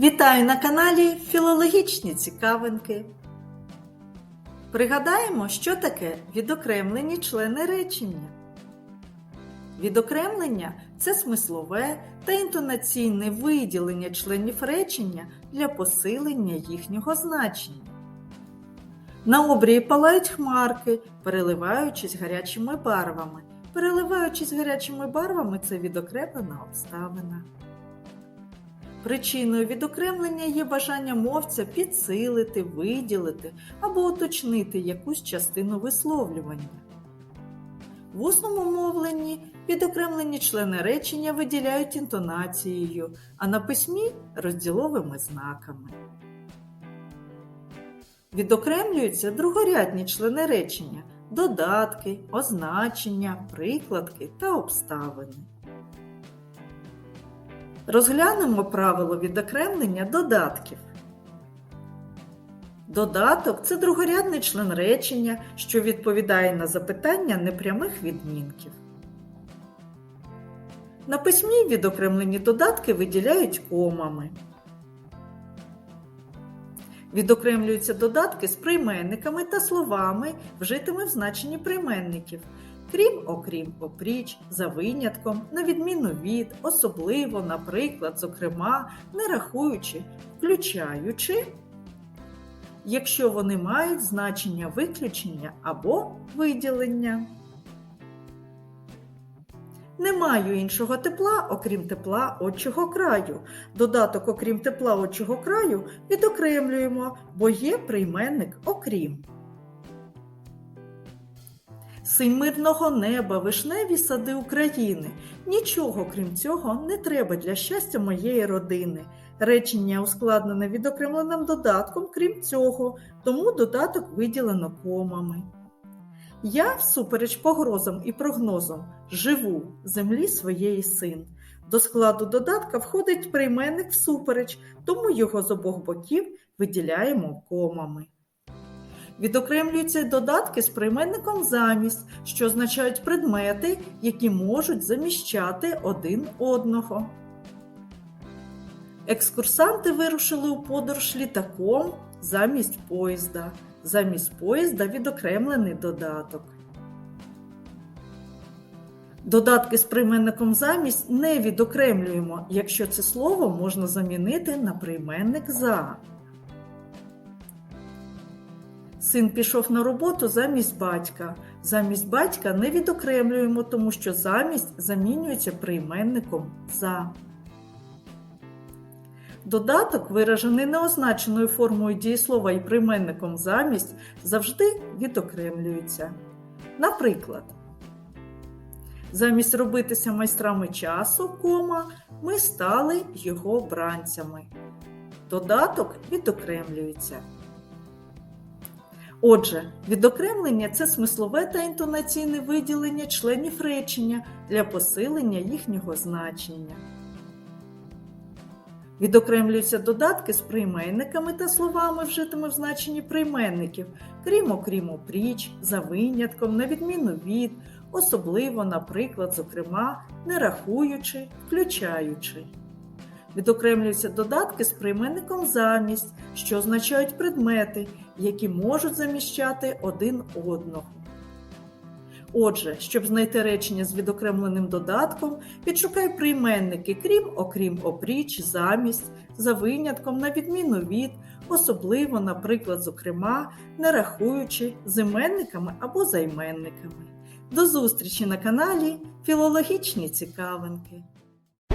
Вітаю на каналі Філологічні цікавинки. Пригадаємо, що таке відокремлені члени речення. Відокремлення це смислове та інтонаційне виділення членів речення для посилення їхнього значення. На обрії палають хмарки, переливаючись гарячими барвами. Переливаючись гарячими барвами це відокремлена обставина. Причиною відокремлення є бажання мовця підсилити, виділити або уточнити якусь частину висловлювання. В усному мовленні відокремлені члени речення виділяють інтонацією, а на письмі розділовими знаками. Відокремлюються другорядні члени речення додатки, означення, прикладки та обставини. Розглянемо правило відокремлення додатків. Додаток це другорядний член речення, що відповідає на запитання непрямих відмінків. На письмі відокремлені додатки виділяють комами. Відокремлюються додатки з прийменниками та словами, вжитими в значенні прийменників, крім, окрім, опріч, за винятком, на відміну від, особливо, наприклад, зокрема, не рахуючи, включаючи, якщо вони мають значення виключення або виділення. Не маю іншого тепла, окрім тепла отчого краю. Додаток, окрім тепла отчого краю, відокремлюємо, бо є прийменник окрім. Синь мирного неба, вишневі сади України. Нічого, крім цього, не треба для щастя моєї родини. Речення ускладнене відокремленим додатком, крім цього, тому додаток виділено комами. Я, всупереч погрозам і прогнозам, живу землі своєї син. До складу додатка входить прийменник всупереч, тому його з обох боків виділяємо комами. Відокремлюються додатки з прийменником замість, що означають предмети, які можуть заміщати один одного. Екскурсанти вирушили у подорож літаком замість поїзда. Замість поїзда відокремлений додаток. Додатки з прийменником замість не відокремлюємо, якщо це слово можна замінити на прийменник за. Син пішов на роботу замість батька. Замість батька не відокремлюємо, тому що замість замінюється прийменником за. Додаток, виражений неозначеною формою дієслова і прийменником замість, завжди відокремлюється. Наприклад, замість робитися майстрами часу, кома, ми стали його обранцями. Додаток відокремлюється. Отже, відокремлення це смислове та інтонаційне виділення членів речення для посилення їхнього значення. Відокремлюються додатки з прийменниками та словами, вжитими в значенні прийменників, крім окрім опріч, за винятком, на відміну від, особливо, наприклад, зокрема, не рахуючи, включаючи. Відокремлюються додатки з прийменником замість, що означають предмети, які можуть заміщати один одного. Отже, щоб знайти речення з відокремленим додатком, підшукай прийменники, крім, окрім, опріч, замість, за винятком, на відміну від, особливо, наприклад, зокрема, не рахуючи з іменниками або займенниками. До зустрічі на каналі Філологічні цікавинки.